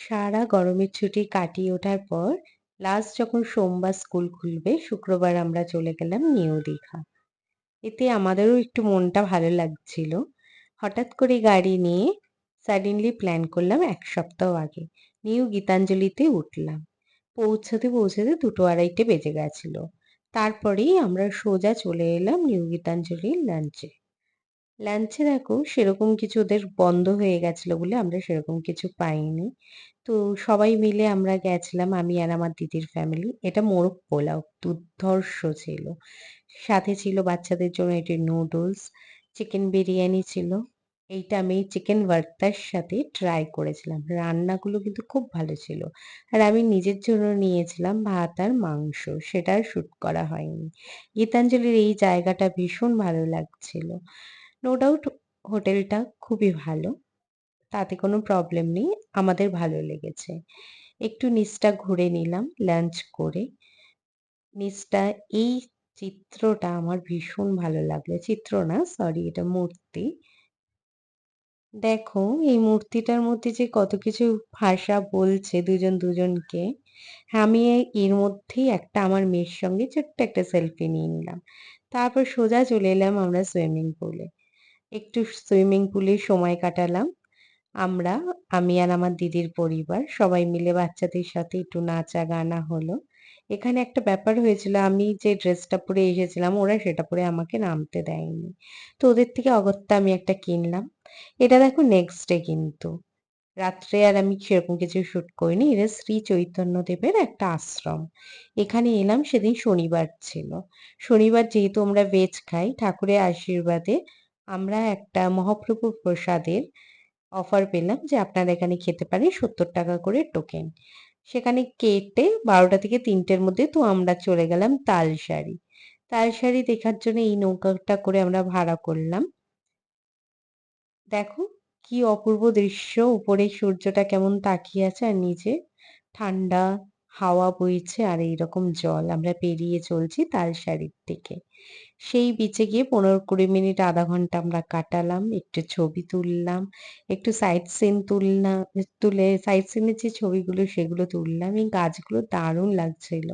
সারা গরমের ছুটি কাটিয়ে ওঠার পর লাস্ট যখন সোমবার স্কুল খুলবে, শুক্রবার আমরা চলে গেলাম নিউ দীঘা। এতে আমাদেরও একটু মনটা ভালো লাগছিল। হঠাৎ করে গাড়ি নিয়ে সাডেনলি প্ল্যান করলাম এক সপ্তাহ আগে। নিউ গীতাঞ্জলিতে উঠলাম। পৌঁছাতে পৌঁছাতে দুটো আড়াইটে বেজে গেছিল। তারপরেই আমরা সোজা চলে এলাম নিউ গীতাঞ্জলির লাঞ্চে লাঞ্চে দেখো সেরকম কিছু ওদের বন্ধ হয়ে গেছিল বলে আমরা সেরকম কিছু পাইনি। তো সবাই মিলে আমরা গেছিলাম, আমি আর আমার দিদির ফ্যামিলি এটা মোরগ পোলাও, দুর্ধর্ষ ছিল। সাথে ছিল বাচ্চাদের জন্য এটি নুডলস চিকেন বিরিয়ানি ছিল। এইটা আমি চিকেন ভর্তার সাথে ট্রাই করেছিলাম। রান্নাগুলো কিন্তু খুব ভালো ছিল। আর আমি নিজের জন্য নিয়েছিলাম ভাত আর মাংস, সেটা শ্যুট করা হয়নি। গীতাঞ্জলির এই জায়গাটা ভীষণ ভালো লাগছিল। নো ডাউট হোটেলটা খুবই ভালো। তাতে কোনো প্রবলেম নেই, আমাদের ভালো লেগেছে। একটু নিচটা ঘুরে নিলাম লাঞ্চ করে। নিচটা, এই চিত্রটা আমার ভীষণ ভালো লাগল। চিত্র না সরি এটা মূর্তি। দেখো, এই মূর্তিটার মধ্যে যে কত কিছু ভাষা বলছে দুজন দুজনকে, আমি এর মধ্যেই একটা আমার মেয়ের সঙ্গে ছোট্ট একটা সেলফি নিয়ে নিলাম। তারপর সোজা চলে এলাম আমরা সুইমিং পুলে একটু সুইমিং পুলে সময় কাটালাম। আমরা, আমি আর আমার দিদির পরিবার সবাই মিলে বাচ্চাদের সাথে একটু নাচা গানা হলো। এখানে একটা ব্যাপার হয়েছিল, আমি যে ড্রেসটা পরে এসেছিলাম, ওরা সেটা পরে আমাকে নামতে দেয়নি। তো ওদের থেকে অগত্যা আমি একটা কিনলাম। এটা দেখো নেক্সট ডে কিন্তু। রাত্রে আর আমি সেরকম কিছু শ্যুট করিনি, এটা শ্রী চৈতন্যদেবের একটা আশ্রম। এখানে এলাম, সেদিন শনিবার ছিল। শনিবার যেহেতু আমরা ভেজ খাই, ঠাকুরের আশীর্বাদে আমরা একটা মহাপ্রভু প্রসাদের অফার পেলাম যে আপনারা এখানে খেতে পারেন সত্তর টাকা করে টোকেন সেখানে কেটে বারোটা থেকে তিনটের মধ্যে তো আমরা চলে গেলাম তালসারি তালসারি দেখার জন্য এই নৌকাটা করে আমরা ভাড়া করলাম। দেখো কি অপূর্ব দৃশ্য, উপরে সূর্যটা কেমন তাকিয়ে আছে আর নিচে ঠান্ডা। হাওয়া বইছে আর এইরকম জল আমরা পেরিয়ে চলছি তালসারির দিকে। সেই বিচে গিয়ে পনেরো কুড়ি মিনিট, আধা ঘণ্টা আমরা কাটালাম, একটু ছবি তুললাম, একটু সাইট সিন তুললাম তুলে সাইট সিনের যে ছবিগুলো সেগুলো তুললাম, এই গাছগুলো দারুণ লাগছিল।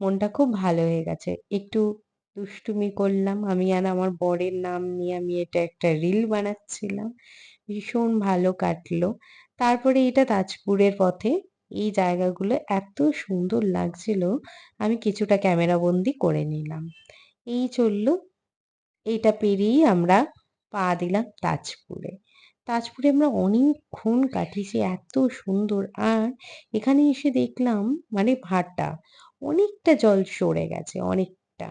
মনটা খুব ভালো হয়ে গেছে। একটু দুষ্টুমি করলাম, আমি আর আমার বরের নাম নিয়ে আমি এটা একটা রিল বানাচ্ছিলাম, ভীষণ ভালো কাটলো। তারপরে এটা তাজপুরের পথে এই জায়গাগুলো এত সুন্দর লাগছিল, আমি কিছুটা ক্যামেরা বন্দি করে নিলাম। এই চলল এইটা পেরিয়েই আমরা পা দিলাম তাজপুরে। তাজপুরে আমরা অনেকক্ষণ কাটিয়েছি, এত সুন্দর। আর এখানে এসে দেখলাম মানে ভাটা অনেকটা জল সরে গেছে, অনেকটা।